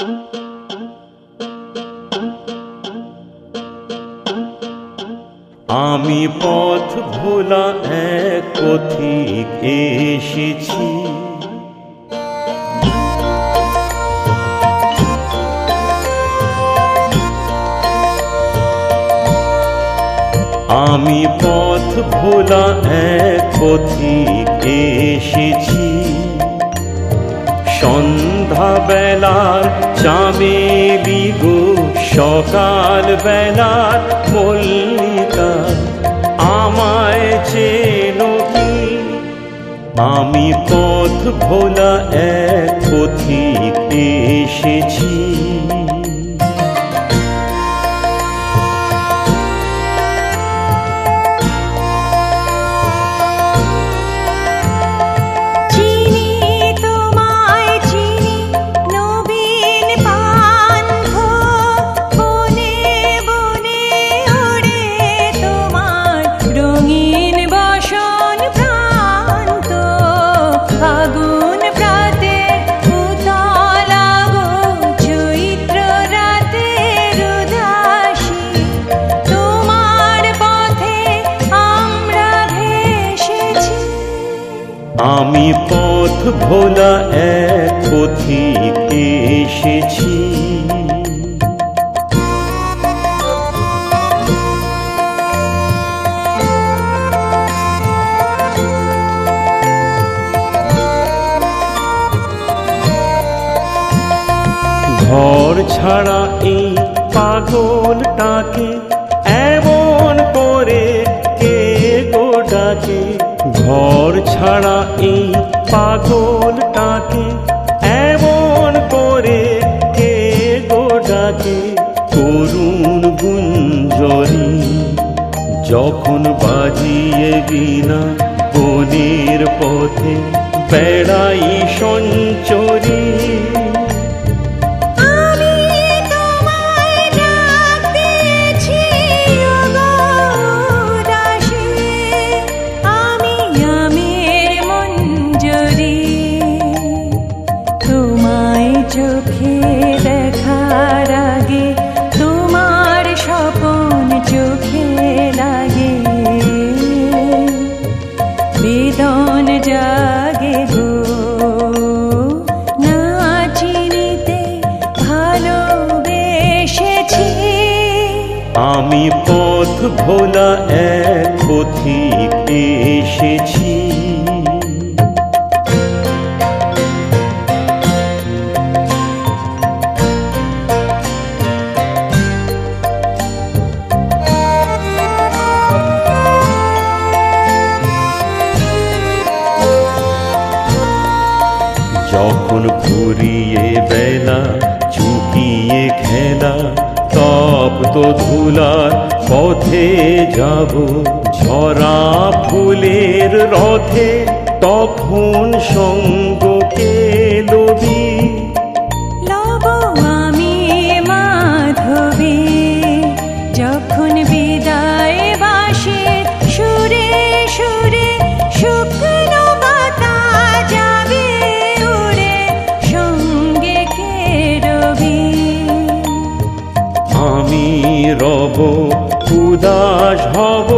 আমি পথ ভোলা এক পথিক এসেছি। আমি পথ ভোলা এক পথিক এসেছি। সন্ধ্যা বেলার চামেলি গো সকাল বেলার মল্লিকা, আমায় চেনো কি? আমি পথ ভোলা এক পথিক এসেছি। পথ ভোলা এক পথিক এসেছি। ঘর ছাড়া এই পাগলটাকে এমন করে কে গো ডাকে? ঘর ছাড়া এই পাগলটাকে এমন করে কে গো করুণ গুঞ্জরি যখন বাজিয়ে বিনা বনের পথে বেড়াই সঞ্চরী ভোলা এক পথিক এসেছি। যখন ঘুরিয়ে বেলা চুকিয়ে খেলা তপ্ত ধুলার পথে যাব। ঝরা ফুলের রথে তখন সঙ্গকে লবি উদাস হব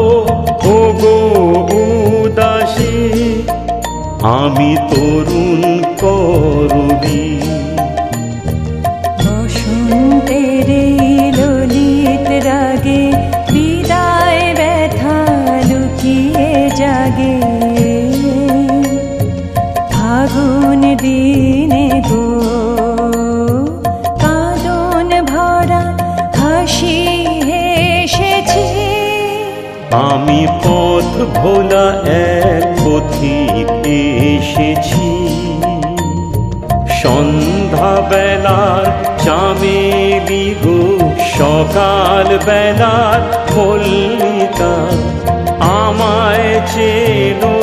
ওগো উদাসী। আমি তরুণ করবি বসন্তের ললিত রাগে জাগে। ফাগুন দিনে আমি পথ ভোলা এক পথিক এসেছি। সন্ধ্যা বেলার চামেলি গো সকাল বেলার মল্লিকা আমায় চেনো